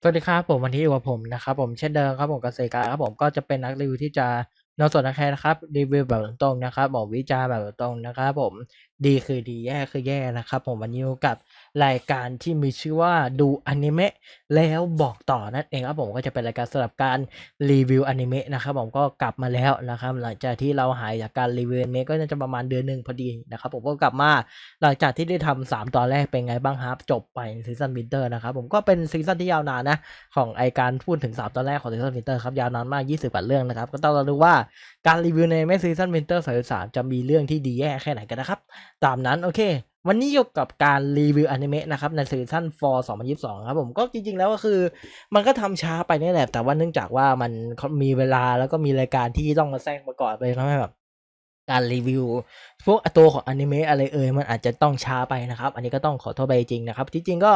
สวัสดีครับผมวันนี้อยู่กับผมนะครับผมเช่นเดิมครับผมเกษตรกรครับผมก็จะเป็นนักรีวิวที่จะ นำสดนักแคร์นะครับรีวิวแบบตรงนะครับบอกวิจารณ์แบบตรงนะครับผมดีคือดีแย่คือแย่นะครับผมวันนี้อยู่กับรายการที่มีชื่อว่าดูอนิเมะแล้วบอกต่อนั่นเองครับผมก็จะเป็นรายการสำหรับการรีวิวอนิเมะนะครับผมก็กลับมาแล้วนะครับหลังจากที่เราหายจากการรีวิวอนิเมะก็น่าจะประมาณเดือนหนึ่งพอดีนะครับผมก็กลับมาหลังจากที่ได้ทำสามตอนแรกเป็นไงบ้างครับจบไปซีซันวินเตอร์นะครับผมก็เป็นซีซันที่ยาวนานนะของไอการพูดถึง 3 ตอนแรกของซีซันวินเตอร์ครับยาวนานมาก 20กว่าเรื่องนะครับก็ต้องเราดูว่าการรีวิวในแมสซีซันวินเตอร์33จะมีเรื่องที่ดีแย่แค่ไหนกันนะครับ ตามนั้นโอเค วันนี้อยู่กับการรีวิวอนิเมะนะครับในซีซั่น4 2022 ครับผมก็จริง ๆ แล้วก็คือ มันก็ทำช้าไปนี่แหละ แต่ว่าเนื่องจากว่ามันมีเวลาแล้วก็มีรายการที่ต้องมาแทรกประกอบไปทำให้แบบการรีวิว พวกตัวของอนิเมะอะไรเอ่ยมันอาจจะต้องช้าไปนะครับ อันนี้ก็ต้องขอโทษไปจริงนะครับ ที่จริงก็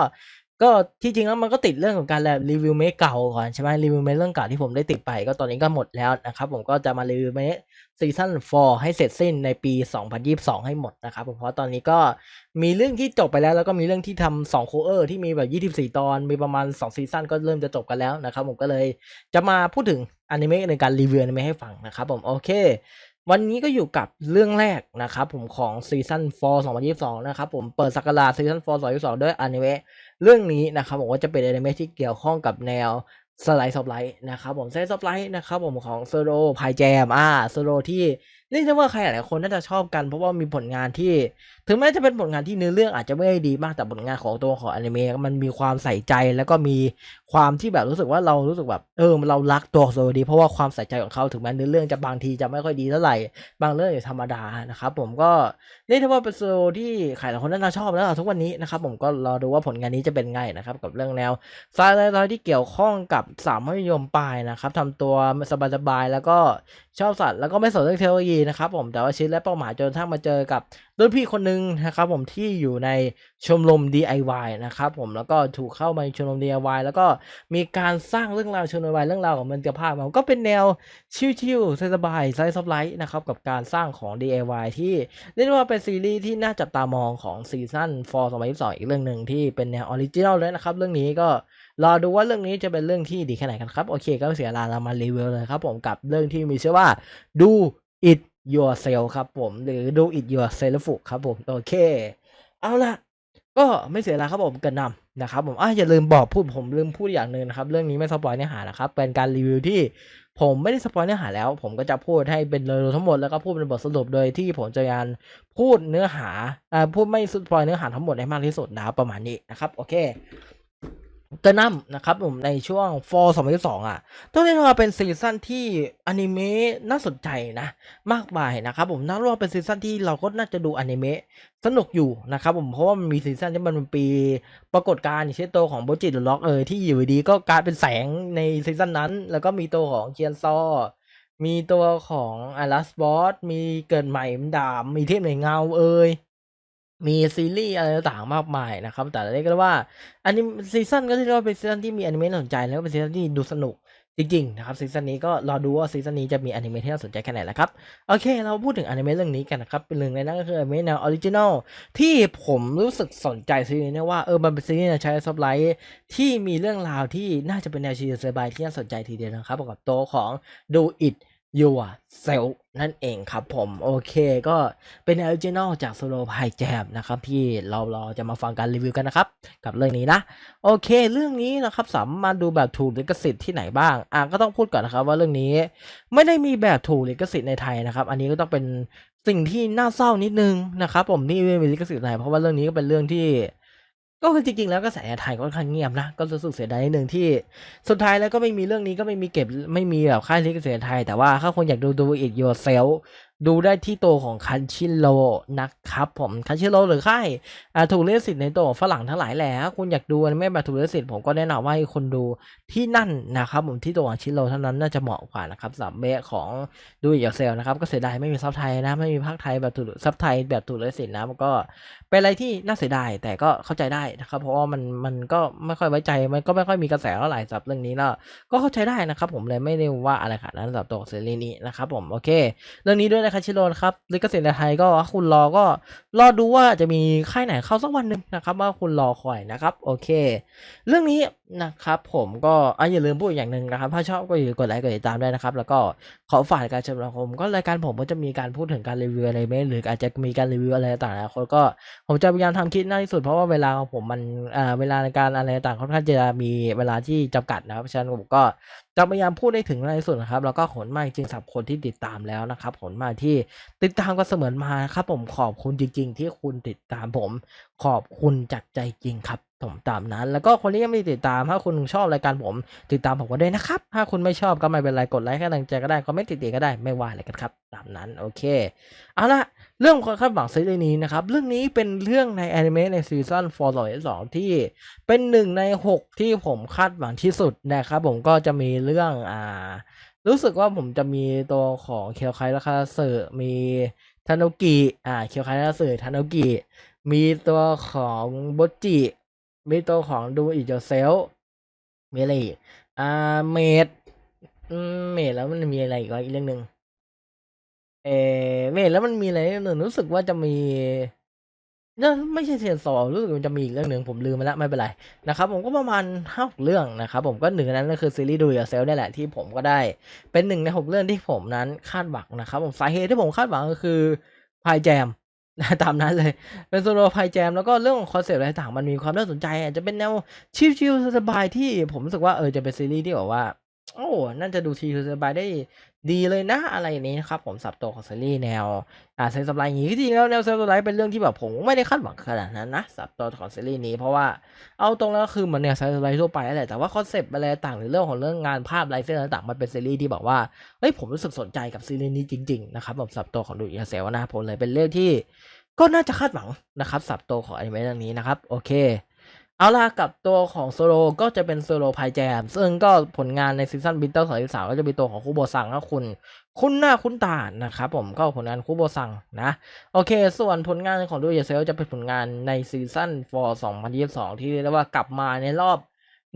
ก็ที่จริงแล้วมันก็ติดเรื่องของการแบบรีวิวเมะเก่าก่อนใช่ไหมรีวิวเมะเรื่องเก่าที่ผมได้ติดไป ก็ตอนนี้ก็หมดแล้วนะครับ ผมก็จะมารีวิวเมะซีซั่น4ให้เสร็จสิ้นในปี 2022 ให้หมดนะครับผมเพราะตอนนี้ก็มีเรื่องที่จบไปแล้ว แล้วก็มีเรื่องที่ทำ2โคเออร์ที่มีแบบ 24 ตอนมีประมาณ 2 ซีซั่นก็เริ่มจะจบกันแล้วนะครับผมก็เลยจะมาพูดถึงอนิเมะในการรีวิวอนิเมะให้ฟังนะครับผมโอเควันนี้ก็อยู่กับเรื่องแรกนะครับผมของซีซั่น4 2022 นะครับผมเปิดสักราชซีซั่น4 2022 ด้วยอนิเมะเรื่องนี้นะครับผมว่าจะเป็นอนิเมะที่เกี่ยวข้องกับแนว สไลด์ซอฟไลท์นะครับผมสไลด์ซอฟไลท์นะครับผมของโซโลพายแจมอ่าโซโลที่เรียกได้ว่าใครหลายคนน่าจะชอบกันเพราะว่ามีผลงานที่ ถึงแม้จะเป็นผลงานที่เนื้อเรื่องอาจจะไม่ได้ดีมากแต่ผลงานของตัวของอนิเมะมันมีความใส่ใจแล้วก็มีความที่แบบรู้สึกว่าเรารู้สึกแบบเออเรารักตัวโซโลดีเพราะว่าความใส่ใจของเขาถึงแม้เนื้อเรื่องจะบางทีจะไม่ค่อยดีเท่าไหร่บางเรื่องอยู่ธรรมดานะครับผมก็เรียกได้ว่าเป็นโซโลที่ใครหลายคนน่าจะชอบแล้วทุกวันนี้นะครับผมก็รอดูว่าผลงานนี้จะเป็นไงนะครับกับเรื่องแนวสไลด์ที่เกี่ยวข้องกับสามมัธยมปลายนะครับทำตัวสบายๆแล้วก็ชอบสัตว์แล้วก็ไม่สนเรื่องเทคโนโลยีนะครับผมแต่ว่าชีวิตและเป้าหมายจนทั้งมาเจอกับ รุ่นพี่คนหนึ่งนะครับผมที่อยู่ในชมรม DIY นะครับผมแล้วก็ถูกเข้ามาในชมรม DIY แล้วก็มีการสร้างเรื่องราวชมรม DIY เรื่องราวของมันเตภาพมันก็เป็นแนวชิลๆสบายๆไซส์ซอฟไลท์นะครับกับการสร้างของ DIY ที่เรียกว่าเป็นซีรีส์ที่น่าจับตามองของซีซั่น4 2022อีกเรื่องหนึ่งที่เป็นแนวออริจินอลเลยนะครับเรื่องนี้ก็รอดูว่าเรื่องนี้จะเป็นเรื่องที่ดีแค่ไหนกันครับ โอเคก็เสียเวลาเรามารีวิวเลยครับผมกับเรื่องที่มีชื่อว่า Do It Yourself ครับผม หรือ Do It Yourself ครับผม โอเค เอาละก็ไม่เสียเวลาครับผมกันนำนะครับผมอะอย่าลืมบอกพูดผมลืมพูดอย่างหนึ่งนะครับ เรื่องนี้ไม่สปอยเนื้อหานะครับ เป็นการรีวิวที่ผมไม่ได้สปอยเนื้อหาแล้ว ผมก็จะพูดให้เป็นโดยรทั้งหมดแล้วก็พูดเป็นบทสรุปโดยที่ผมจะการพูดเนื้อหาอ่าพูดไม่สปอยเนื้อหาทั้งหมดให้มากที่สุดนะประมาณนี้นะครับ โอเค กระนำนะครับผมในช่วง Fall 2022อะต้องเรียกว่าเป็นซีซั่นที่อนิเมะน่าสนใจนะ มากมายนะครับผมน่าว่าเป็นซีซั่นที่เราก็น่าจะดูอนิเมะสนุกอยู่นะครับผมเพราะว่ามันมีซีซั่นที่มันเป็นปีปรากฏการณ์เช่นตัวของโบจิตหรือล็อกเออที่อยู่ดีก็กลายเป็นแสงในซีซั่นนั้น แล้วก็มีตัวของเคียนซอมีตัวของอารัสบอสมีเกิดใหม่ดาบมีเทพในเงาเอ่ย มีซีรีส์อะไรต่างๆมากมายนะครับ แต่เรียกได้ว่าอันนี้ซีซั่นก็เรียกว่าเป็นซีซั่นที่มีอนิเมะน่าสนใจ แล้วก็เป็นซีซั่นที่ดูสนุกจริงๆนะครับซีซั่นนี้ก็รอดูว่าซีซั่นนี้จะมีอนิเมะที่น่าสนใจแค่ไหนแหละครับ โอเค เราพูดถึงอนิเมะเรื่องนี้กันนะครับ เป็นหนึ่งในนั้นก็คืออนิเมะแนวออริจินอลที่ผมรู้สึกสนใจซีรีส์นี้ว่าเออมันเป็นซีรีส์แนวใช้ซับไลท์ที่มีเรื่องราวที่น่าจะเป็นแนวชีวิตสบายที่น่าสนใจทีเดียวนะครับกับตัวของ Do It Yourself นั่นเองครับผม โอเคก็เป็นออริจินอลจากโซโลพายแจมนะครับ ที่เราเราจะมาฟังการรีวิวกันนะครับ กับเรื่องนี้นะ โอเค เรื่องนี้นะครับสามารถดูแบบถูกลิขสิทธิ์ที่ไหนบ้าง อะก็ต้องพูดก่อนนะครับว่าเรื่องนี้ไม่ได้มีแบบถูกลิขสิทธิ์ในไทยนะครับ อันนี้ก็ต้องเป็นสิ่งที่น่าเศร้านิดนึงนะครับ ผมที่ไม่มีลิขสิทธิ์ในไทยเพราะว่าเรื่องนี้ก็เป็นเรื่องที่ ก็คือจริงๆแล้วกระแสไทยก็ค่อนข้างเงียบนะ ก็รู้สึกเสียดายนิดนึงที่สุดท้ายแล้วก็ไม่มีเรื่องนี้ก็ไม่มีเก็บไม่มีแบบค่ายลิขสิทธิ์ไทย แต่ว่าถ้าคนอยากดูดู it yourself ดูได้ที่ตัวของคันชิโรนะครับผมคันชิโรหรือค่ายอ่าถูกลิขสิทธิ์ในตัวฝรั่งทั้งหลายแหละถ้าคุณอยากดูอนิเมะแบบถูกลิขสิทธิ์ผมก็แนะนำว่าให้คนดูที่นั่นนะครับผมที่ตัวของชิโรเท่านั้นน่าจะเหมาะกว่านะครับสำหรับของดู it yourself นะครับก็เสียดายไม่มีซับไทยนะไม่มีภาคไทยแบบถูกซับไทยแบบถูกลิขสิทธิ์นะมันก็เป็นอะไรที่น่าเสียดายแต่ก็เข้าใจได้นะครับเพราะว่ามันมันก็ไม่ค่อยไว้ใจมันก็ไม่ค่อยมีกระแสเท่าไหร่สำหรับเรื่องนี้แล้วก็เข้าใจได้นะครับผมเลยไม่ได้ว่าอะไรขนาดนั้นสำหรับตัวซีรีส์นี้นะครับผมโอเค เรื่องนี้ด้วยนะครับชิโร่นครับลิขสิทธิ์ในไทยก็คุณรอก็รอดูว่าจะมีค่ายไหนเข้าสักวันหนึ่งนะครับ ว่าคุณรอคอยนะครับ โอเค เรื่องนี้นะครับผมก็อะอย่าลืมพูดอีกอย่างหนึ่งนะครับ ถ้าชอบก็อย่าลืมกดไลค์กดติดตามได้นะครับ แล้วก็ขอฝากการชมรมก็รายการผมก็จะมีการพูดถึงการรีวิวอะไรไหมหรืออาจจะมีการรีวิวอะไรต่างๆนะคนก็ผมจะพยายามทำคลิปหน้าที่สุดเพราะว่าเวลาของผมมันอ่าเวลาในการอะไรต่างๆค่อนข้างจะมีเวลาที่จำกัดนะครับฉะนั้นผมก็จะพยายามพูดได้ถึงในที่สุดนะครับ แล้วก็ขอบคุณมากจริงสำหรับคนที่ติดตามแล้วนะครับขอบคุณมากที่ติดตามกันเสมือนมาครับผมขอบคุณจริง ๆ ที่คุณติดตามผม ขอบคุณจากใจจริงครับผมตามนั้น แล้วก็คนที่ยังไม่ติดตาม ถ้าคุณชอบรายการผม ติดตามผมก็ได้นะครับ ถ้าคุณไม่ชอบก็ไม่เป็นไร กดไลค์ให้กำลังใจก็ได้คอมเมนต์ติดๆก็ได้ไม่ว่าอะไรกันครับ ตามนั้น โอเค เอาละเรื่องความคาดหวังซีรีส์นี้นะครับ เรื่องนี้เป็นเรื่องในแอนิเมะในซีซั่นฟอร์สองที่เป็นหนึ่งในหกที่ผมคาดหวังที่สุดนะครับ ผมก็จะมีเรื่องอ่า รู้สึกว่าผมจะมีตัวของเคียวไคและคาเซอร์มีทานุกิอ่าเคียวไคและคาเซอร์ทานุกิ มีตัวของโบจิมีตัวของดูอิจเซลมีอะไรอีกอ่าเมดเมดแล้วมันมีอะไรอีกอีกเรื่องหนึ่งเออเมดแล้วมันมีอะไรหนึ่งรู้สึกว่าจะมีนั่นไม่ใช่เทียนสองรู้สึกมันจะมีอีกเรื่องหนึ่งผมลืมไปแล้วไม่เป็นไรนะครับผมก็ประมาณห้าหกเรื่องนะครับผมก็หนึ่งนนั้นก็คือซีรีส์ดูอิจเซลนี่แหละที่ผมก็ได้ เป็นหนึ่งในหกเรื่องที่ผมนั้นคาดหวังนะครับผมสาเหตุที่ผมคาดหวังก็คือพายแจม ตามนั้นเลย เป็นโซโลพายแจม แล้วก็เรื่องของคอนเซปต์อะไรต่างมันมีความน่าสนใจอาจจะเป็นแนวชิลๆสบายที่ผมรู้สึกว่าเออจะเป็นซีรีส์ที่แบบว่า โอ้น่าจะดูชิลสบายได้ดีเลยนะอะไรนี้นะครับผมสับตัวของซีรีส์แนวอ่าเซนสไลด์อย่างนี้จริงแล้วแนวเซนสไลด์เป็นเรื่องที่แบบผมไม่ได้คาดหวังขนาดนั้นนะสับตัวของซีรีส์นี้เพราะว่าเอาตรงแล้วคือเหมือนเนี่ยเซนสไลด์ทั่วไปแหละแต่ว่าคอนเซปต์อะไรต่างหรือเรื่องของเรื่องงานภาพลายเส้นต่างมันเป็นซีรีส์ที่บอกว่าเฮ้ยผมรู้สึกสนใจกับซีรีส์นี้จริงๆนะครับผมสับตัวของดูอิอาเซลนะผมเลยเป็นเรื่องที่ก็น่าจะคาดหวังนะครับสับตัวของอนิเมะเรื่องนี้นะครับโอเค เอาล่ะกับตัวของโซโลก็จะเป็นโซโลพายแจม ซึ่งก็ผลงานในซีซั่นบินเตอร์สองสามก็จะมีตัวของคูโบซังก็คุณ คุณหน้าคุณตานะครับผมก็ผลงานคูโบซังนะ โอเค ส่วนผลงานของดูเยเซลจะเป็นผลงานในซีซั่นฟอร์2022ที่เรียกว่ากลับมาในรอบ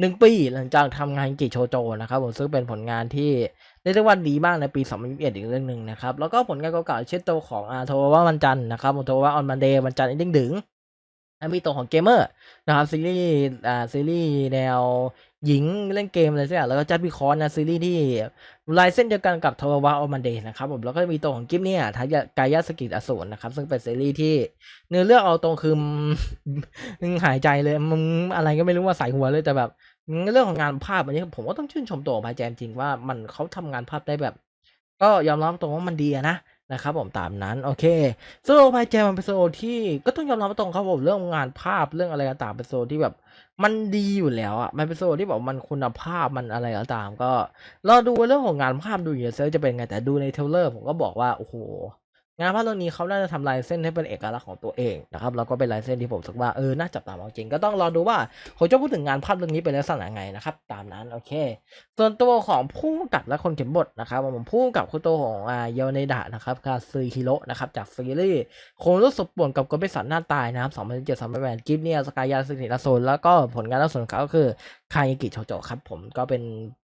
หนึ่งปีหลังจากทำงานกิโชโจนะครับผมซึ่งเป็นผลงานที่เรียกได้ว่าดีมากในปี 2021 อีกเรื่องหนึ่งนะครับ แล้วก็ผลงานเก่าๆเช่นตัวของอาโทว่าวันจันนะครับโทว่าออนมันเดย์วันจันอีกดึง มีตัวของเกมเมอร์นะครับซีรีส์อ่าซีรีส์แนวหญิงเล่นเกมอะไรสักอย่างแล้วก็จัดพิคอนนะซีรีส์ที่ลายเส้นเดียวกันกับทวะออมันเดย์นะครับผมแล้วก็มีตัวของกิฟเนี่ยทายากายาสกิอสูรนะครับ ซึ่งเป็นซีรีส์ที่เนื้อเรื่องเอาตรงคือมึงหายใจเลยมึงอะไรก็ไม่รู้ว่าใส่หัวเลยแต่แบบเรื่องของงานภาพอันนี้ผมก็ต้องชื่นชมตัวของพายแจมจริงว่ามันเขาทำงานภาพได้แบบ ก็ยอมรับตรงว่ามันดีอะนะ นะครับผมตามนั้นโอเคโซโลพายแจมันเป็นโซโลที่ก็ต้องยอมรับตรงครับผมเรื่องงานภาพเรื่องอะไรต่างเป็นโซโลที่แบบ มันดีอยู่แล้วอะมันเป็นโซโลที่แบบมันคุณภาพมันอะไรก็ตางก็รอดูเรื่องของงานภาพดูอย่เซอร์จะเป็นไงแต่ดูในเทลเลอร์ผมก็บอกว่าโอ้โห งานภาพเรื่องนี้เขาน่าจะทำลายเส้นให้เป็นเอกลักษณ์ของตัวเองนะครับแล้วก็เป็นลายเส้นที่ผมสึกว่าเออน่าจับตามองจริง ก็ต้องรอดูว่าเขาจะพูดถึงงานภาพเรื่องนี้เป็นลักษณะไงนะครับตามนั้นโอเค ส่วนตัวของผู้กับและคนเขียนบทนะครับผมผู้กับคือตัวของอาเยลเนดะนะครับคาซึฮิโร่นะครับจากซีรีส์คงรู้สึกป่วนกับกบริษัทหน้าตายนะครับ2017 2018กิฟเนี่ยสกายาสกิลาโซนแล้วก็ผลงานล่าสุดของเขาก็คือคายากิโชโจครับผมก็เป็น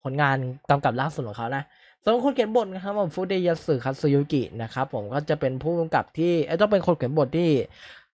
ผลงานกำกับล่าสุดของเขานะ สำหรับคนเขียนบทนะครับผมฟูเดยาสึคัตสึยุกินะครับผมก็จะเป็นผู้กำกับที่ต้องเป็นคนเขียนบทที่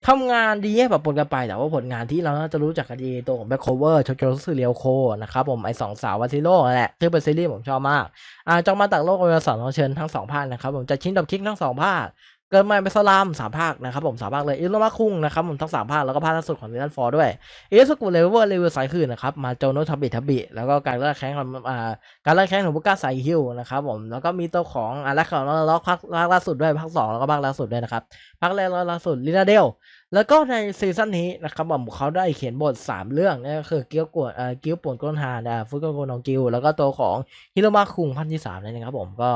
ทำงานดีแบบปนกันไป แต่ว่าผลงานที่เราน่าจะรู้จักกันดีตัวของแบ็คโคเวอร์โชกโรสึเรียวโคนะครับผมไอสองสาววาซิโร่แหละคือเป็นซีรีส์ผมชอบมากอ่าจองมาจากโลกอเวอร์สอนเชิญทั้งสองภาคนะครับผมจะชิ้นดับคิกทั้งสองภาค เกิดมาเป็นสลามสามภาคนะครับผมสามภาคเลยอิโนมาคุงนะครับผมทั้งสามภาคแล้วก็ภาคล่าสุดของซีซั่นฟอร์ด้วยเอสกูเลเวอร์เลเวอร์สายคืนนะครับมาโจโนทับบิทับบิแล้วก็การเล่าแข้งของอ่าการเล่าแข้งของบุก้าไซฮิลนะครับผมแล้วก็มีตัวของอ่าและของล็อกภาคล่าสุดด้วยภาคสองแล้วก็ภาคล่าสุดด้วยนะครับภาคแรกล่าสุดลินาเดลแล้วก็ในซีซั่นนี้นะครับผมเขาได้เขียนบท 3 เรื่องนั่นก็คือเกียวกวดอ่าเกียวป่วนก้นหาดอ่าฟุกุโกนองกิวแล้วก็ตัวของฮิโรมาคุงพันที่สามนั่นเองครับผมก็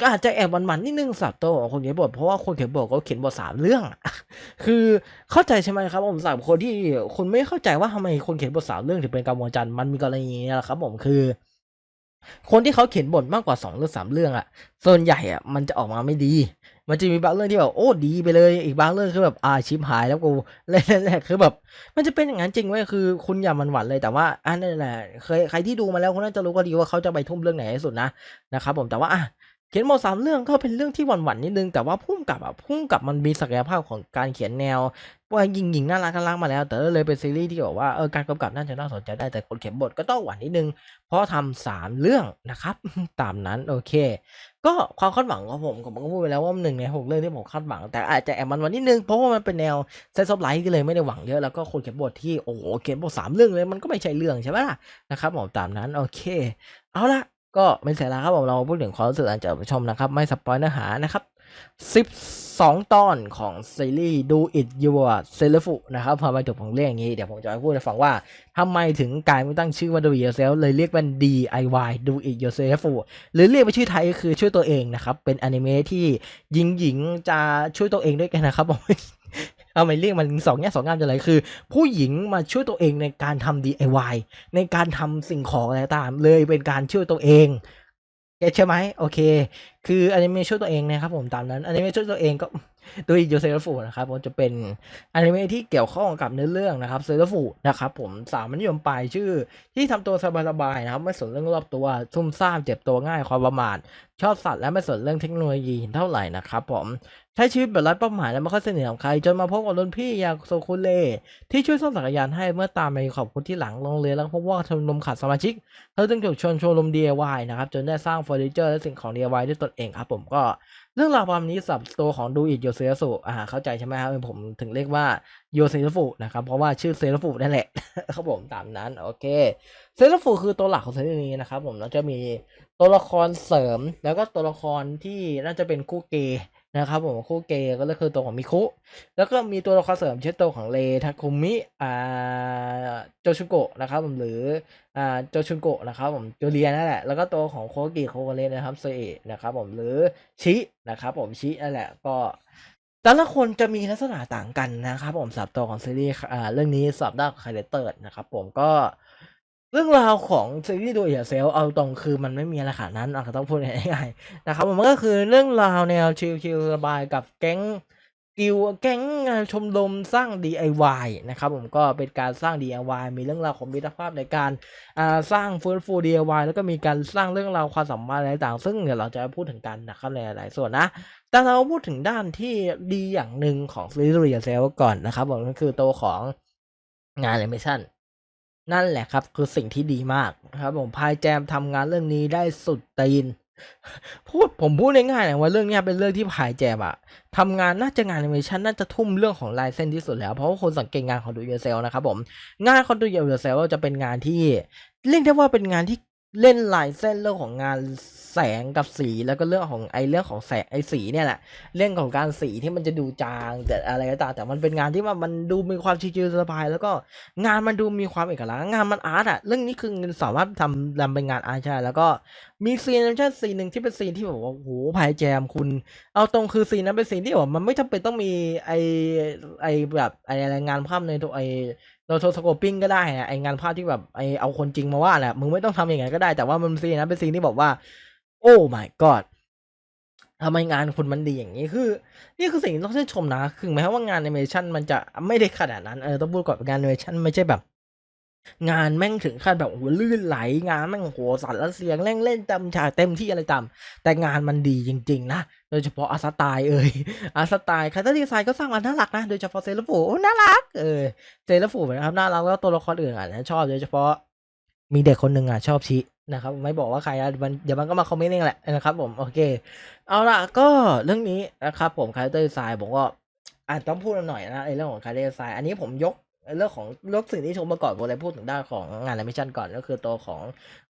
ก็อาจจะแอบหมันๆนิดนึงสับโตวของคนเขียนบทเพราะว่าคนเขียนบทเขาเขียนบทสามเรื่อง คือเข้าใจใช่ไหมครับผมสำหรับคนที่คุณไม่เข้าใจว่าทำไมคนเขียนบทสามเรื่องถึงเป็นกำมวลจันทร์มันมีกรณีนี้แหละครับผมคือ คนที่เขาเขียนบทมากกว่าสองหรือสามเรื่องอะส่วนใหญ่อะมันจะออกมาไม่ดี มันจะมีบางเรื่องที่แบบโอ้ดีไปเลยอีกบางเรื่องคือแบบอาชิบหายแล้วกูเล่นแรกคือแบบ มันจะเป็นอย่างนั้นจริงเว้คือคุณอย่ามันหวั่นเลยแต่ว่าอันนั่นแหละเคยใครที่ดูมาแล้วคุณน่าจะรู้ก็ดีว่าเขาจะไปทุ่มเรื่องไหนที่สุดนะนะครับผมแต่ว่าอะ เขียนหมดสามเรื่องก็เป็นเรื่องที่หวั่นๆนิดนึง แต่ว่าพุ่มกับอะพุ่มกับมันมีศักยภาพของการเขียนแนวว่ายิงยิงๆน่ารักน่ารักมาแล้ว แต่เลยเป็นซีรีส์ที่บอกว่าเออการกำกับน่าจะน่าสนใจได้แต่คนเขียนบทก็ต้องหวั่นนิดนึง เพราะทำสามเรื่องนะครับ ตามนั้นโอเค ก็ความคาดหวังของผมผมก็พูดไปแล้วว่าหนึ่งในหกเรื่องที่ผมคาดหวัง แต่อาจจะแอบมันวันนิดนึงเพราะว่ามันเป็นแนวเซนส์ออฟไลท์ก็เลยไม่ได้หวังเยอะแล้วก็คนเขียนบทที่โอ้โหเขียนบทสามเรื่องเลยมันก็ไม่ใช่เรื่องใช่ไหมล่ะนะครับผมตามนั้นโอเค เอาละ ก็ไม่เสียแล้วครับผมเราพูดถึงความรู้สึกหลังจากไปชมนะครับ ไม่สปอยเนื้อหานะครับ 12 ตอนของซีรีส์ Do It Yourself นะครับพอมาจบของเรื่องอย่างนี้ เดี๋ยวผมจะพูดให้ฟังว่าทำไมถึงกลายไม่ตั้งชื่อว่า Do It Yourself เลยเรียกเป็น DIY Do It Yourself หรือเรียกไปนชื่อไทยก็คือช่วยตัวเองนะครับ เป็นอนิเมะที่หญิงๆจะช่วยตัวเองด้วยกันนะครับผม เอาไม่เรียกมันสองแง่สองงามจะไรคือ ผู้หญิงมาช่วยตัวเองในการทำ DIY ในการทำสิ่งของอะไรตาม เลยเป็นการช่วยตัวเองเก็ตใช่ไหมโอเค คืออนิเมะช่วยตัวเองนะครับผมตามนั้นอนิเมะช่วยตัวเองก็ โดยโยเซฟฟูนะครับผมจะเป็นอนิเมะที่เกี่ยวข้องกับเนื้อเรื่องนะครับเซฟฟูนะครับผมสามัญนิยมปลายชื่อ ที่ทำตัวสบายๆนะครับไม่สนเรื่องรอบตัวซุ่มซ่ามเจ็บตัวง่ายความประมาทชอบสัตว์และไม่สนเรื่องเทคโนโลยีเท่าไหร่นะครับผมใช้ชีวิตแบบไร้เป้าหมายและไม่ค่อยสนิทกับใคร จนมาพบกับรุ่นพี่อย่างโซคุเล่ที่ช่วยซ่อมจักรยานให้เมื่อตามไปขอบคุณที่หลังโรงเรียนแล้วพบว่าชมรมขาดสมาชิกเธอจึงถูกชวนชมรม DIY นะครับจนได้สร้างเฟอร์นิเจอร์และสิ่งของ DIY ด้วยตนเองครับผมก็ เรื่องราวความนี้สำหรับตัวของดูอิ y โยเซฟุอ่าเข้าใจใช่ไหมครับผมถึงเรียกว่าโยเซฟุนะครับ เพราะว่าชื่อเซฟุนั่นแหละครับผมตามนั้น โอเคเซฟุคือตัวหลักของซีรีส์นี้นะครับผมแล้วจะมีตัวละครเสริมแล้วก็ตัวละครที่น่าจะเป็นคู่เกย์ นะครับผมคู่เกย์ก็คือตัวของมิคุแล้วก็มีตัวละครเสริมเช่นตัวของเลทาคุมิอ่าโจชุโกะนะครับผมหรืออ่าโจชุนโกะนะครับผมโจเลียนั่นแหละแล้วก็ตัวของโคกิโคเกเรนะครับเซเอะนะครับผมหรือชินะครับผมชินั่นแหละก็แต่ละคนจะมีลักษณะต่างกันนะครับผมสับตัวของซีรีส์อ่าเรื่องนี้สับด้านคาแรคเตอร์นะครับผมก็ รื่องราวของซีรีส์ดูเอียเซลเอาตรงคือมันไม่มีอะไรขนาดนั้นอะต้องพูดง่ายๆนะครับผมมันก็คือเรื่องราวแนวชิลๆสบายกับแก๊งกิวแก๊งงานชมรมสร้าง DIY นะครับผมก็เป็นการสร้าง DIY มีเรื่องราวของมิตรภาพในการาสร้างฟื้นฟู DIY แล้วก็มีการสร้างเรื่องราวความสัมพันธ์อะไรต่าง ซึ่งเดี๋ยวเราจะพูดถึงกันนะครับในหลายส่วนนะ แต่เราพูดถึงด้านที่ดีอย่างหนึ่งของซีรีส์เซลก่อนนะครับผมก็คือตัวของงานแอนิเมชัน นั่นแหละครับ คือสิ่งที่ดีมากนะครับ ผมพายแจมทำงานเรื่องนี้ได้สุดตีน พูดผมพูดง่ายๆนะว่าเรื่องนี้เป็นเรื่องที่พายแจมอะทำงานน่าจะงานแอนิเมชันน่าจะทุ่มเรื่องของลายเส้นที่สุดแล้ว เพราะว่าคนสังเกตงานของดูเยเซลนะครับผมงานของดูเยเซลจะเป็นงานที่เรียกได้ว่าเป็นงานที่ เล่นลายเส้นเรื่องของงานแสงกับสีแล้วก็เรื่องของไอเรื่องของแสงไอสีเนี่ยแหละเรื่องของการสีที่มันจะดูจางแต่อะไรก็ตามแต่มันเป็นงานที่ว่ามันดูมีความชิวๆสบายแล้วก็งานมันดูมีความเอกลักษณ์งานมันอาร์ตอะเรื่องนี้คือสามารถทำทำเป็นงานอาร์ตใช่แล้วก็มีซีนแอนิเมชั่นซีนหนึ่งที่เป็นซีนที่แบบว่าโอ้โหพายแจมคุณ เอาตรงคือซีนนั้นเป็นซีนที่แบบมันไม่จำเป็นต้องมีไอไอแบบไออะไรงานภาพในตัวไอ โรโทสโคปิ้งก็ได้อะไองานภาพที่แบบไอเอาคนจริงมาว่าดแหละมึงไม่ต้องทำอย่างนั้นก็ได้แต่ว่ามันซีนนั้นเป็นซีนที่บอกว่า โอ้ my god ทำไมงานคุณมันดีอย่างนี้คือ นี่คือสิ่งที่ต้องชื่นชมนะ คือแม้ว่างานแอนิเมชันมันจะไม่ได้ขนาดนั้นเออต้องพูดก่อนงานแอนิเมชันไม่ใช่แบบ งานแม่งถึงขั้นแบบโอ้โหลื่นไหล งานแม่งโหสั่นและเสียงเล่นเล่นเต็มฉากเต็มที่อะไรตามแต่งานมันดีจริง ๆ นะ ยเฉพาะอาร์ตสไตล์เอ่ยอาร์ตสไตล์คาร์ดีไซน์ก็สร้างมาน่ารักนะ โดยเฉพาะเซเลฟูโอ้น่ารัก เออเซเลฟูนะครับน่ารักแล้วตัวละครอื่นอะชอบโดยเฉพาะมีเด็กคนหนึ่งอะชอบชินะครับ ไม่บอกว่าใครอะมันเดี๋ยวมันก็มาคอมเมนต์เองแหละนะครับผมโอเค เอาล่ะก็เรื่องนี้นะครับผมคาเตอร์ดีไซน์ผมก็อาจต้องพูดหน่อยนะไอ้เรื่องของคาเตอร์ดีไซน์อันนี้ผมยก เรื่องของยกสิ่งที่ชมมาก่อนผมเลยพูดถึงด้านของงานแอนิเมชันก่อนก็คือตัวของ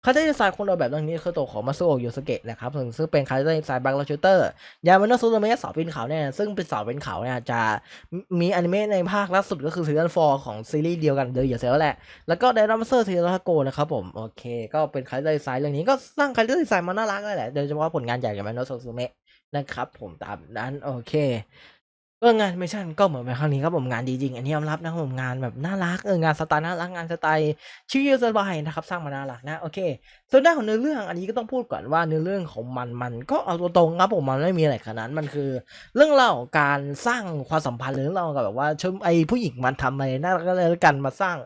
คาแรคเตอร์ดีไซน์คนเราแบบเรื่องนี้คือตัวของมาซูโอะยูสเกะนะครับซึ่งซึ่งเป็นคาแรคเตอร์ดีไซน์บังลาชูเตอร์ยามันโนซูโรเมะสาเป็นเขาเนี่ยซึ่งเป็นสาเป็นเขาเนี่ยจะมีอนิเมะในภาคล่าสุดก็คือซีซั่น4ของซีรีส์เดียวกันเดย์อย่าเซลแหละแล้วก็ไดรัมเซอร์เทโรฮาโกนะครับผมโอเค ก็เป็นคาแรคเตอร์ดีไซน์เรื่องนี้ก็สร้างคาแรคเตอร์ดีไซน์มาน่ารักเลยแหละโดยเฉพาะผลงานใหญ่อย่างมันโนซูเมะนะครับผมตามนั้นโอเค ก็งานไม่ใช่ก็เหมือนไปครั้งนี้ครับผมงานดีจริงอันนี้ยอมรับนะครับผมงานแบบน่ารักเอองานสไตล์น่ารักงานสไตล์ชิลสบายนะครับสร้างมาน่ารักนะโอเค ส่วนด้านของเนื้อเรื่องอันนี้ก็ต้องพูดก่อนว่าเนื้อเรื่องของมันมันก็เอาตัวตรงครับผมมันไม่มีอะไรขนาดนั้นมันคือ เรื่องเล่าการสร้างความสัมพันธ์หรือเรื่องเล่ากับแบบว่าชมไอผู้หญิงมันทำอะไรน่ารักอะไรกันมาสร้าง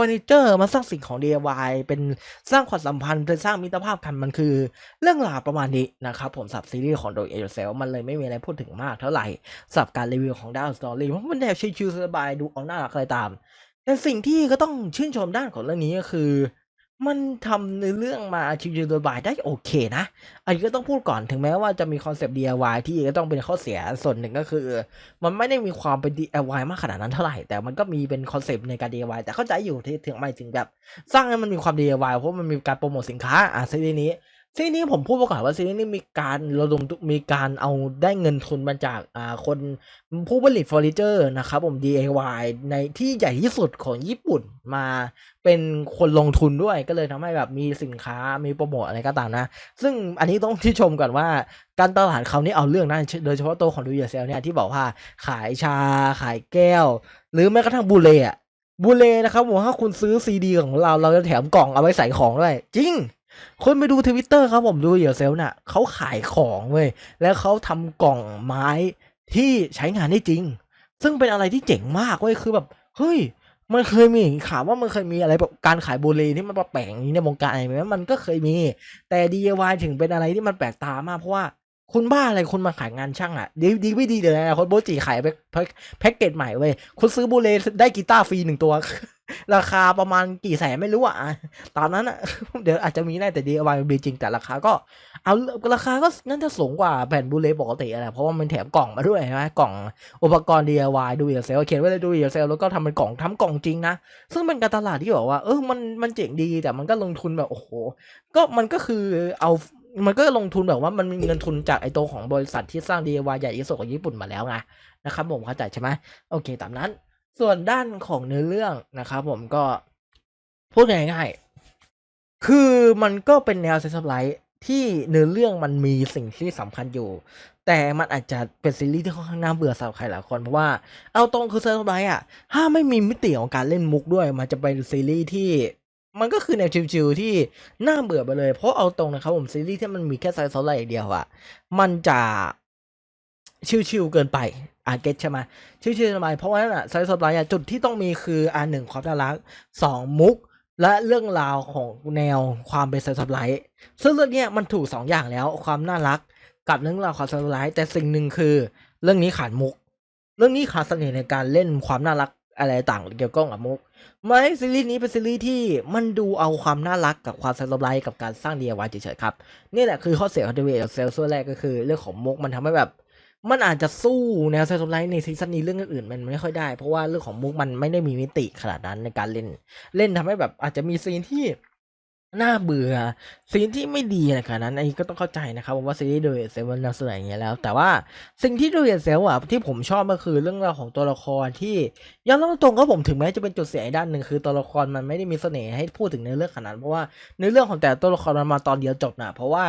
อร์นิเจอร์มาสร้างสิ่งของ DIY เป็นสร้างความสัมพันธ์เป็นสร้างมิตรภาพกันมันคือ เรื่องราวประมาณนี้นะครับผมสับซีรีส์ของโดยเอเซลมันเลยไม่มีอะไรพูดถึงมากเท่าไหร่สับการรีวิวของด้านสตอรี่เพราะมันแนวชิลๆสบายดูเอาหน้าอะไรตาม แต่สิ่งที่ก็ต้องชื่นชมด้านของเรื่องนี้ก็คือ มันทำในเรื่องมาชิวๆสบายได้โอเคนะ อันนี้ก็ต้องพูดก่อนถึงแม้ว่าจะมีคอนเซปต์ DIY ที่ก็ต้องเป็นข้อเสียส่วนหนึ่งก็คือ มันไม่ได้มีความเป็น DIY มากขนาดนั้นเท่าไหร่ แต่มันก็มีเป็นคอนเซปต์ในการ DIY แต่เข้าใจอยู่ที่ถึงไม่ถึงแบบ สร้างให้มันมีความ DIY เพราะมันมีการโปรโมทสินค้าอะซีรีส์นี้ ซีรีส์นี้ผมพูดมาก่อนว่าซีรีส์นี้มีการระดมมีการเอาได้เงินทุนมาจากอ่าคนผู้ผลิตเฟอร์นิเจอร์นะครับผม DIY ในที่ใหญ่ที่สุดของญี่ปุ่นมาเป็นคนลงทุนด้วยก็เลยทำให้แบบมีสินค้ามีโปรโมทอะไรก็ตามนะ ซึ่งอันนี้ต้องที่ชมก่อนว่าการตลาดเขานี่เอาเรื่องนะโดยเฉพาะตัวของดูเยอเซลเนี่ยที่บอกว่าขายชาขายแก้ว หรือแม้กระทั่งบูเล่บูเล่นะครับผมถ้าคุณซื้อซีดีของเราเราจะแถมกล่องเอาไว้ใส่ของด้วยจริง คนไปดูทวิตเตอร์ครับผมดูเหยื่อเซลน่ะเขาขายของเว้ยแล้วเขาทำกล่องไม้ที่ใช้งานได้จริง ซึ่งเป็นอะไรที่เจ๋งมากเว้ยคือแบบเฮ้ยมันเคยมีข่าวว่ามันเคยมีอะไรแบบการขายบุหรี่ที่มันแปลกๆอย่างนี้ในวงการอะไรไหมมันก็เคยมี แต่ DIY ถึงเป็นอะไรที่มันแปลกตามากเพราะว่าคุณบ้าอะไรคุณมาขายงานช่างอะ ดีดีไม่ดีเลยนะคนโบจิขายแพ็คแพ็คแพ็คเกจใหม่เว้ยคุณซื้อบุหรี่ได้กีตาร์ฟรีหนึ่งตัว ราคาประมาณกี่แสนไม่รู้อะ ตอนนั้นอะ เดี๋ยวอาจจะมีได้แต่ DIY มันมีจริงแต่ราคาก็ เอาราคาก็น่าจะสูงกว่าแผ่นบูเลปกติอะไรเพราะว่ามันแถมกล่องมาด้วยใช่ไหมกล่องอุปกรณ์ DIY ดูอย่าเซลเขียนไว้เลยดูอย่าเซลแล้วก็ทำเป็นกล่องทำกล่องจริงนะ ซึ่งเป็นการตลาดที่บอกว่า เออมันมันเจ๋งดีแต่มันก็ลงทุนแบบโอ้โห ก็มันก็คือเอามันก็ลงทุนแบบว่ามันมีเงินทุนจากไอโตของบริษัทที่สร้าง DIY ใหญ่ที่สุดของญี่ปุ่นมาแล้วไงนะครับผมเข้าใจใช่ไหมโอเคตามนั้น ส่วนด้านของเนื้อเรื่องนะครับผมก็พูดง่ายๆ คือมันก็เป็นแนวเซนส์ไลท์ที่เนื้อเรื่องมันมีสิ่งที่สำคัญอยู่ แต่มันอาจจะเป็นซีรีส์ที่ค่อนข้างน่าเบื่อสำหรับใครหลายคนเพราะว่าเอาตรงคือเซนส์ไลท์อะถ้าไม่มีมิติของการเล่นมุกด้วย มันจะเป็นซีรีส์ที่มันก็คือแนวชิวๆที่น่าเบื่อไปเลย เพราะเอาตรงนะครับผมซีรีส์ที่มันมีแค่ไซส์ไลท์อย่างเดียวอะมันจะ ชิวๆเกินไปอ่าเก็ตใช่ไหมชิวๆทำไมเพราะว่านั่นอะไซส์ไลท์จุดที่ต้องมีคืออ่าหนึ่งความน่ารักสองมุก และเรื่องราวของแนวความเป็นไซส์ไลท์ซึ่งเรื่องนี้มันถูกสองอย่างแล้วความน่ารักกับเรื่องราวความไซส์ไลท์แต่สิ่งหนึ่งคือ เรื่องนี้ขาดมุก เรื่องนี้ขาดเสน่ห์ในการเล่นความน่ารักอะไรต่างเกี่ยวกับกับมุกไม่ซีรีส์นี้เป็นซีรีส์ที่มันดูเอาความน่ารักกับความสนุกไลท์กับการสร้าง DIY เฉยๆครับ นี่แหละคือข้อเสียของ The Way of Sales ส่วนแรกก็คือ เรื่องของมุกมันทำให้แบบ มันอาจจะสู้แนวสนุกไลท์ในซีซั่นนี้เรื่องอื่นมันไม่ค่อยได้ เพราะว่าเรื่องของมุกมันไม่ได้มีมิติขนาดนั้นในการเล่น เล่นทำให้แบบอาจจะมีซีนที่น่าเบื่อซีนที่ไม่ดีนะขนาดนั้นอันนี้ก็ต้องเข้าใจนะครับว่าซีรีส์โดยเซลมันนำเสนออย่างเงี้ยแล้ว แต่ว่าสิ่งที่โดยเซลอะที่ผมชอบก็คือเรื่องราวของตัวละครที่ย้อมรับตรงก็ผมถึงแม้จะเป็นจุดเสียด้านหนึ่งคือตัวละครมันไม่ได้มีเสน่ห์ให้พูดถึงในเรื่องขนาดนั้นเพราะว่าในเรื่องของแต่ตัวละครมันมาตอนเดียวจบนะเพราะว่า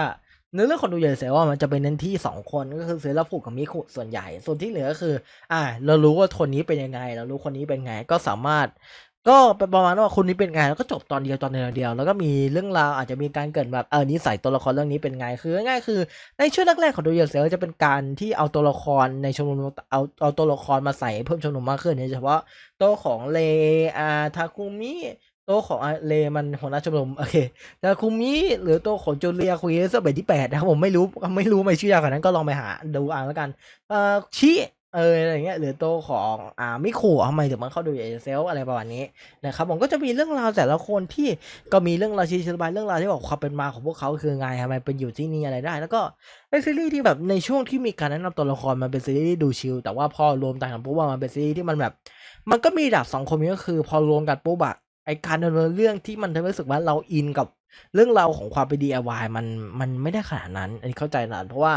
เนื้อเรื่องของดูเยเซว่ามันจะเป็นเน้นที่สองคนก็คือเซราฟูกับมิคุส่วนใหญ่ ส่วนที่เหลือก็คือ อ่า เรารู้ว่าคนนี้เป็นยังไง เรารู้คนนี้เป็นไงก็สามารถ ก็เป็นประมาณว่าคนนี้เป็นไงแล้วก็จบตอนเดียวตอนเดียวเดียว แล้วก็มีเรื่องราวอาจจะมีการเกิดแบบเออนิสัยตัวละครเรื่องนี้เป็นไงคือง่ายๆคือ ในช่วงแรกๆของดูเยเซลจะเป็นการที่เอาตัวละครในชมรมเอาเอาตัวละครมาใส่เพิ่มชมรมมากขึ้นโดยเฉพาะตัวของเลอาทาคุมิ ตัวของเลมันหัวหน้าชมรมโอเคทาคุมิหรือตัวของจูเลียคุยเซอร์เบที่แปดนะครับผมไม่รู้ไม่รู้ไม่ชื่อขนาดนั้นก็ลองไปหาดูอ่านแล้วกันเอ่อชิเอออะไรเงี้ยหรือตัวของอ่ามิโคทำไมถึงมันเข้าดูเอเซลอะไรประมาณนี้นะครับผมก็จะมีเรื่องราวแต่ละคนที่ก็มีเรื่องราวชีวิตสบายเรื่องราวที่บอกความเป็นมาของพวกเขาคือไงทำไมเป็นอยู่ที่นี่อะไรได้ แล้วก็เป็นซีรีส์ที่แบบในช่วงที่มีการแนะนำตัวละครมันเป็นซีรีส์ที่ดูชิลแต่ว่าพอรวมกันปุ๊บว่ามันเป็นซีรีส์ที่มันแบบ มันก็มีดาบสองคมนี้ก็คือ พอรวมกันปุ๊บอะ ไอการดำเนินเรื่องที่มันทำให้รู้สึกว่าเราอินกับเรื่องราวของความเป็น DIY มันมันไม่ได้ขนาดนั้น อันนี้เข้าใจนะเพราะว่า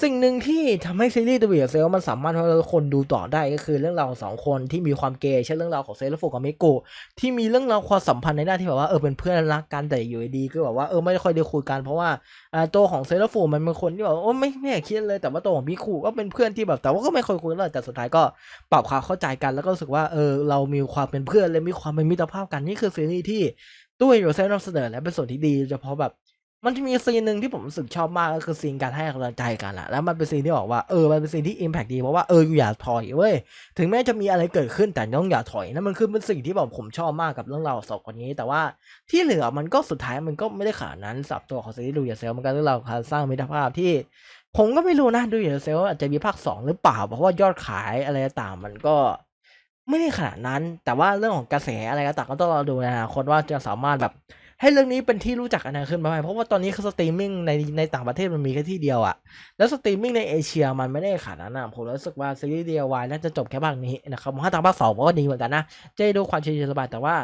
สิ่งหนึ่งที่ทำให้ซีรีส์ตัวเบียเซลมันสามารถทำให้คนดูต่อได้ก็คือเรื่องราวของสองคนที่มีความเกย์เช่นเรื่องราวของเซเลฟูกับเมโกะที่มีเรื่องราวความสัมพันธ์ในด้านที่แบบว่าเออเป็นเพื่อนรักกันแต่อยู่ดีก็แบบว่าเออไม่ค่อยได้คุยกันเพราะว่าอ่าตัวของเซเลฟูมันเป็นคนที่แบบโอ้ไม่ไม่อยากคิดเลยแต่ว่าตัวของมิคุก็เป็นเพื่อนที่แบบแต่ว่าก็ไม่ค่อยคุยกันเลยแต่สุดท้ายก็ปรับความเข้าใจกันแล้วก็รู้สึกว่าเออเรามีความเป็นเพื่อนและมีความเป็นมิตรภาพกันนี่คือซีรีส์ที่ด้วยโยเซลนำเสนอและเป็นส่วนที่ดีเฉพาะแบบ มันจะมีซีนหนึ่งที่ผมรู้สึกชอบมากก็คือซีนการให้กำลังใจกันอะแล้วมันเป็นซีนที่บอกว่าเออมันเป็นซีนที่อิมแพกดีเพราะว่าเอออยู่อย่าถอยเว้ยถึงแม้จะมีอะไรเกิดขึ้นแต่ต้องอย่าถอยนั่นมันคือเป็นสิ่งที่แบบผมชอบมากกับเรื่องราวสองคนนี้ แต่ว่าที่เหลือมันก็สุดท้ายมันก็ไม่ได้ขนาดนั้นสับตัวของซีรีส์ดูอย่าเซลมันก็เรื่องราวการสร้างมิตรภาพที่ ผมก็ไม่รู้นะดูอย่าเซลอาจจะมีภาคสองหรือเปล่าเพราะว่ายอดขายอะไรต่างมันก็ไม่ได้ขนาดนั้น แต่ว่าเรื่องของกระแสอะไรก็ต่างก็ต้องรอดูในอนาคตว่าจะสามารถแบบ ให้เรื่องนี้เป็นที่รู้จักกันนานขึ้นไหมเพราะว่าตอนนี้คือสตรีมมิ่งในในต่างประเทศมันมีแค่ที่เดียวอะแล้วสตรีมมิ่งในเอเชียมันไม่ได้ขนาดนั้นะผมรู้สึกว่าซีรีส์เดียววายน่าจะจบแค่ภาคนี้นะครับถ้าทางภาคสองก็ดีเหมือนกันนะจะได้ดูความชินสบายแต่ว่า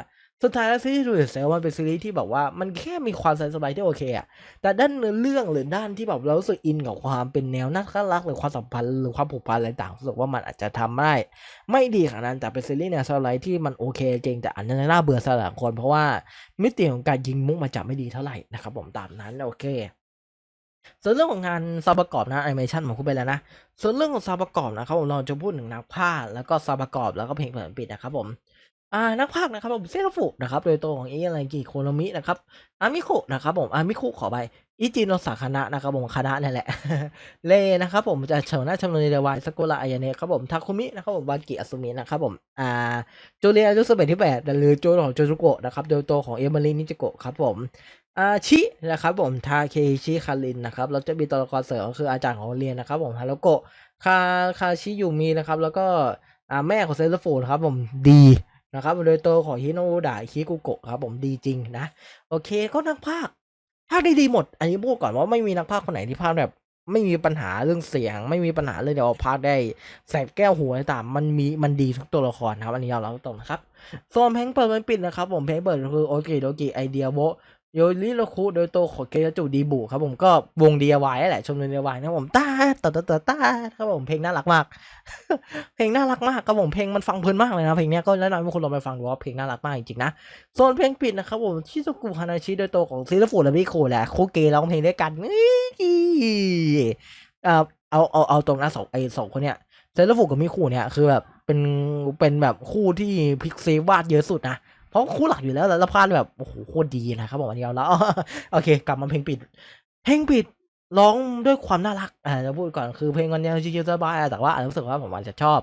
สุดท้ายแล้วซีรีส์ดูเซลมันเป็นซีรีส์ที่แบบว่ามันแค่มีความสบายที่โอเคอะแต่ด้านเนื้อเรื่องหรือด้านที่แบบเรารู้สึกอินกับความเป็นแนวน่ารักหรือความสัมพันธ์หรือความผูกพันอะไรต่างรู้สึกว่ามันอาจจะทำได้ไม่ดีขนาดนั้นแต่เป็นซีรีส์แนวสไลด์ที่มันโอเคจริงแต่อันนั้นน่าเบื่อสำหรับคน เพราะว่ามิติของการยิงมุกมันจะไม่ดีเท่าไหร่นะครับผมตามนั้นโอเคส่วนเรื่องของงานซาวประกอบนะแอนิเมชันผมพูดไปแล้วนะ ส่วนเรื่องของซาวประกอบนะครับผมเราจะพูดถึงนักพากย์แล้วก็ซาวประกอบแล้วก็เพลงเปิดปิดนะครับผม อ่านักพากย์นะครับผมเซราฟุนะครับโดยตัวของเออะไรกิโคโนมินะครับอามิคุนะครับผมอามิคุขอไปอิจิโนสาคณะนะครับผมคณะนั่นแหละเลนะครับผมจะเฉินหน้าชมนเดวายสกุระอายาเนะครับผมทาคุมินะครับผมวากิอาซุมินะครับผมอ่าจูเลียยุสเบที่แปดหรือโจของโจจุโกะนะครับโดยตัวของเอมิลีนิจิโกะครับผมอ่าชินะครับผมทาเคชิคารินนะครับแล้วจะมีตัวละครเสริมก็คืออาจารย์ของเรียนนะครับผมฮารุโกะคาคาชิยูมินะครับแล้วก็อ่าแม่ของเซเลฟูนะครับผมดี นะครับโดยตัวของฮิโนดะคิกุโกะครับผมดีจริงนะ โอเคก็นักพากย์ภาคได้ดีหมด อันนี้พูดก่อนว่าไม่มีนักพากย์คนไหนที่พากย์แบบ ไม่มีปัญหาเรื่องเสียง ไม่มีปัญหาเลยเดี๋ยวพากย์ได้แสบแก้วหูอะไรต่างมันมีมันดีทุกตัวละครครับอันนี้เราตรงนะครับโซนเพลงเปิดมันปิดนะครับ ผมเพลงเปิดคือโอเคโอเคไอเดียโบ โยริโรคุโดยตัวของเกยจูดีบุครับผมก็วง DIY นั่นแหละชมรม DIY นะผมตาตาตาตาตาครับผมเพลงน่ารักมาก เพลงน่ารักมากครับผมเพลงมันฟังเพลินมากเลยนะเพลงนี้ก็แนะนำให้คุณลองไปฟังดูว่าเพลงน่ารักมากจริงๆนะส่วนเพลงปิดนะครับผมชิซุกุฮานาชิโดยตัวของซิลฟูและมิโคแหละคู่เกย์ร้องเพลงด้วยกันเออเอาเอาเอาตรงนะสองไอสองคนเนี้ยเซลฟูกับมิคูเนี่ยคือแบบเป็นเป็นแบบคู่ที่พิกเซวาดเยอะสุดนะ เพราะคู่หลักอยู่แล้วแล้วพลาดแบบโอ้โหโคตรดีนะครับผมอันนี้เอาแล้วโอเค กลับมาเพลงปิด เพลงปิดร้องด้วยความน่ารักอ่าจะพูดก่อนคือเพลงวันนี้ชิวๆสบายแต่ว่ารู้สึกว่าผมอาจจะชอบ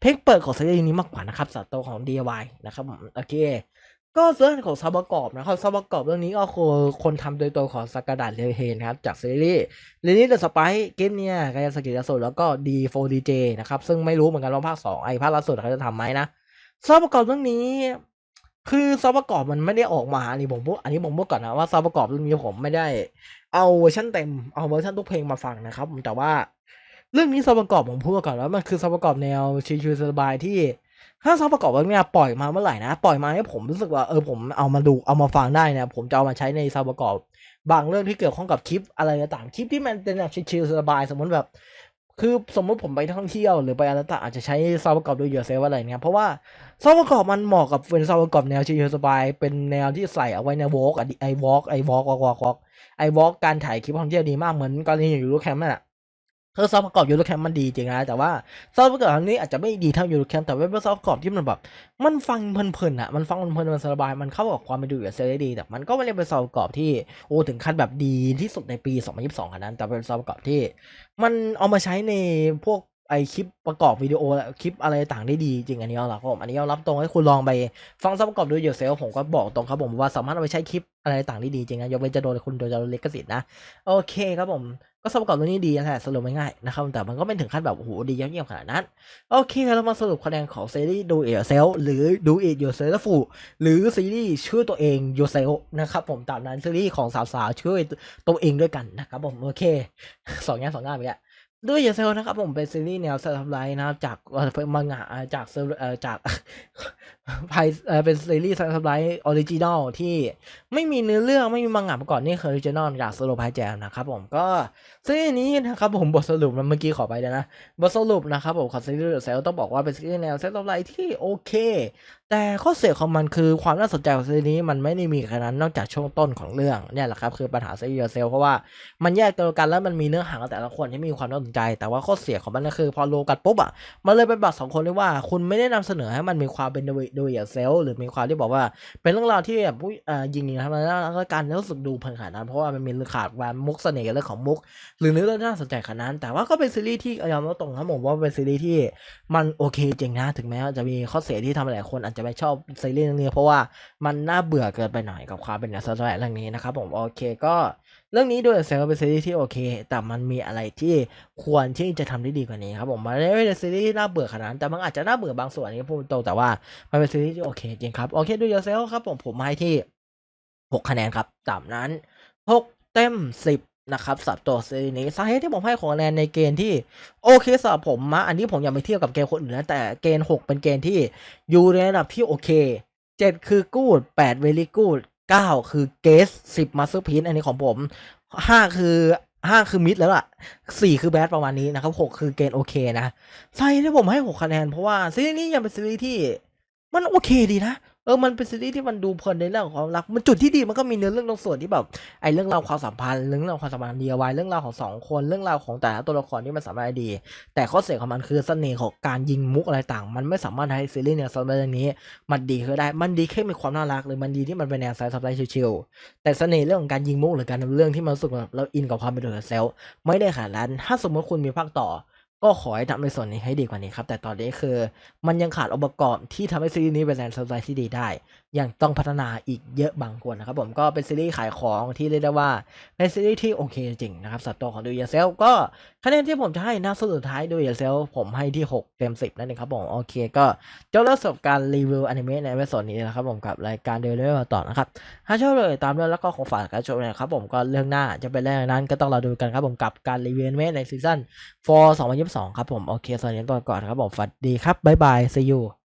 เพลงเปิดของซีรีส์นี้มากกว่านะครับสัตว์โตวของ DIY นะครับผมโอเค ก็ส่วนของซาบประกอบนะครับซาบประกอบเรื่องนี้ก็คือคนทำโดยตัวของสากาดเรเฮนครับจากซีรีส์เรนนี่เดอะสไปเกมเนี่ยกายสกิยาสุดแล้วก็ D4DJ นะครับซึ่งไม่รู้เหมือนกันว่าภาคสองไอภาคล่าสุดเขาจะทำไหมนะซาบประกอบเรื่องนี้ คือซอฟต์ประกอบมันไม่ได้ออกมาอันนี้ผมพูดอันนี้ผมพูดก่อนนะว่าซอฟต์ประกอบเรื่องนี้ผมไม่ได้ เอาเวอร์ชันเต็มเอาเวอร์ชันทุกเพลงมาฟังนะครับแต่ว่าเรื่องนี้ซอฟต์ประกอบผมพูดก่อนว่ามันคือซอฟต์ประกอบแนวชิลๆสบายที่ถ้าซอฟต์ประกอบเรื่องนี้ปล่อยมาเมื่อไหร่นะปล่อยมาให้ผมรู้สึกว่าเออผมเอามาดูเอามาฟังได้นะผมจะเอามาใช้ในซอฟต์ประกอบ บางเรื่องที่เกี่ยวข้องกับคลิปอะไรต่างคลิปที่มันเป็นแบบชิลๆสบายสมมติแบบ คือสมมติผมไปท่องเที่ยวหรือไปอะไรต่างอาจจะใช้ซอฟประกอบโดยเยอะเซลอะไรเงี้ยเพราะว่าซอฟประกอบมันเหมาะกับเป็นซอฟประกอบแนวชิลสบายเป็นแนวที่ใส่เอาไว้ในวอล์กไอวอล์กไอวอล์กวอล์กวอล์กไอวอล์กการถ่ายคลิปท่องเที่ยวดีมากเหมือนกรณีอย่างยูโรแคมป์นั่นแหละ คือซอฟต์ประกอบยูโรแคมมันดีจริงนะแต่ว่าซอฟต์ประกอบอันนี้อาจจะไม่ดีเท่ายูโรแคมแต่ว่าเป็นซอฟต์ประกอบที่มันแบบมันฟังเพลินๆอะมันฟังเพลินๆมันสบายมันเข้ากับความเป็นดูอย่างเซลได้ดีแต่มันก็ไม่ได้เป็นซอฟต์ประกอบที่โอ้ถึงขั้นแบบดีที่สุดในปี 2022ขนาดนั้นแต่เป็นซอฟต์ประกอบที่ มันเอามาใช้ในพวก ไอคลิปประกอบวิดีโอคลิปอะไรต่างได้ดีจริงอันนี้เอาละครับผมอันนี้ยอมรับตรงให้คุณลองไปฟังซอฟต์ประกอบดูเยอะเซลผมก็บอกตรงครับผมว่าสามารถเอาไปใช้คลิปอะไรต่างได้ดีจริงนะยกเว้นจะโดนคุณโดนจะโดนลิขสิทธิ์นะโอเคครับผมก็ซอฟต์ประกอบตัวนี้ดีนะแต่สรุปง่ายนะครับแต่มันก็ไม่ถึงขั้นแบบโอ้โหดีเยี่ยมขนาดนั้นโอเคเรามาสรุปคะแนนของซีรีส์ดูเอเซลหรือดูเอ t โยเซลฟูหรือซีรีส์ชื่อตัวเองโยเซลนะครับผมตามนั้นซีรีส์ของสาวๆชื่อตัวเองด้วยกันนะครับผมโอเคสองแง่สองหน้าไปแล้ว ด้วยเซลนะครับผมเป็นซีรีส์แนวสไลด์ไลท์นะครับจากมังงะจากเซเอ่อจากไพเอ่อเป็นซีรีส์สไลด์ออริจินอลที่ไม่มีเนื้อเรื่องไม่มีมังงะมาก่อนนี่คือออริจินอลจากโซโลไพแจมนะครับผมก็ซีรีส์นี้นะครับผมบทสรุปเมื่อกี้ขอไปเลยนะบทสรุปนะครับผมของซีรีส์เซลต้องบอกว่าเป็นซีรีส์แนวซลล์ไลท์ที่โอเคแต่ข้อเสียของมันคือความน่าสนใจของซีรีส์นี้มันไม่ได้มีแค่นั้นนอกจากช่วงต้นของเรื่องเนี่ยแหละครับคือปัญหาซีรีส์เซลเพราะว่ามันแยกตัวกันแล้วมันมีเนื้อหาของแต่ละคนที่มีความน่าสนใจ แต่ว่าข้อเสียของมันก็คือพอรวมกันปุ๊บอะมันเลยเป็นบทสองคนเลยว่าคุณไม่ได้นำเสนอให้มันมีความเป็นโดยโดยเซลหรือมีความที่บอกว่า เป็นเรื่องราวที่แบบผู้อ่ายิงทำแล้วแล้วการรู้สึกดูเพลินขนาดนั้นเพราะว่ามันมีขาดความมุกเสน่ห์เรื่องของมุก หรือเนื้อเรื่องน่าสนใจขนาดนั้น แต่ว่าก็เป็นซีรีส์ที่ยอมรับตรงครับผมว่าเป็นซีรีส์ที่มันโอเคจริงนะถึงแม้จะมีข้อเสียที่ทำให้หลายคนอาจจะไม่ชอบซีรีส์เรื่องนี้เพราะว่ามันน่าเบื่อเกินไปหน่อยกับความเป็นนักแสดงเรื่องนี้นะครับผมโอเคก็เรื่องนี้ด้วยเซลเป็นซีรีส์ที่โอเค แต่มันมีอะไรที่ควรที่จะทำได้ดีกว่านี้ครับผมมันไม่ได้ซีรีส์ที่น่าเบื่อขนาดนั้นแต่มันอาจจะน่าเบื่อบางส่วนนี้พูดตรงแต่ว่ามันเป็นซีรีส์ที่โอเคจริงครับโอเคดูเซลครับผมผมให้ที่หกคะแนนครับตามนั้นหกเต็มสิบ นะครับสับตัวซีรีส์นี้สาเหตุที่ผมให้ของคะแนนในเกณฑ์ที่ โอเคสำหรับผมมะอันนี้ผมยังไม่เทียบกับเกณฑ์คนอื่นนะแต่เกณฑ์หกเป็นเกณฑ์ที่อยู่ในระดับที่โอเคเจ็ดคือกูดแปดเวลี่กูดเก้าคือเกสสิบมาสเตอร์พีนอันนี้ของผมห้าคือห้าคือมิดแล้วล่ะสี่คือแบดประมาณนี้นะครับหกคือเกณฑ์โอเคนะสาเหตุที่ผมให้หกคะแนนเพราะว่าซีรีส์นี้ยังเป็นซีรีส์ที่มันโอเคดีนะ เออมันเป็นซีรีส์ที่มันดูเพลินในเรื่องของความรัก มันจุดที่ดีมันก็มีเนื้อเรื่องตรงส่วนที่แบบไอ้เรื่องราวความสัมพันธ์เรื่องราวความสัมพันธ์เดียวายเรื่องราวของสองคนเรื่องราวของแต่ละตัวละครที่มันสามารถดี แต่ข้อเสียของมันคือเสน่ห์ของการยิงมุกอะไรต่าง มันไม่สามารถให้ซีรีส์เนี่ยสำหรับเรื่องนี้ มันดีขึ้นได้มันดีแค่มีความน่ารักหรือมันดีที่มันเป็นแนวไซส์สไตล์ชิลๆแต่เสน่ห์เรื่องของการยิงมุกหรือการดำเรื่องที่มันสึกแบบเราอินกับความเป็นตัวเซลไม่ได้ขนาดนั้นถ้าสมมติคุณมีภาคต่อ ก็ขอให้ทำในส่วนนี้ให้ดีกว่านี้ครับ แต่ตอนนี้คือมันยังขาดองค์ประกอบที่ทำให้ซีรีส์นี้เป็นแลนด์สไตล์ที่ดีได้ ยังต้องพัฒนาอีกเยอะบางคนนะครับผมก็เป็นซีรีส์ขายของที่เรียกได้ว่าเป็นซีรีส์ที่โอเคจริงนะครับสัตว์ตัวของดูยาเซลก็คะแนนที่ผมจะให้นะสุดท้ายดูยาเซลผมให้ที่ 6 เต็ม 10 นั่นเองครับผมโอเค ก็จบแล้วสำหรับการ์รีวิวอนิเมะในเอพิโซดนี้นะครับผมกับรายการเดลิเวอร์ต่อนะครับถ้าชอบเลยตามด้วยแล้วก็ขอฝากการชมนะครับผมก็เรื่องหน้าจะเป็นเรื่องนั้นก็ต้องรอดูกันครับผมกับการรีวิวอนิเมะในซีซั่น4 2 0 22 ครับผม โอเคสวัสดีก่อนก่อนครับผมฝันดีครับ บ๊ายบายซีอู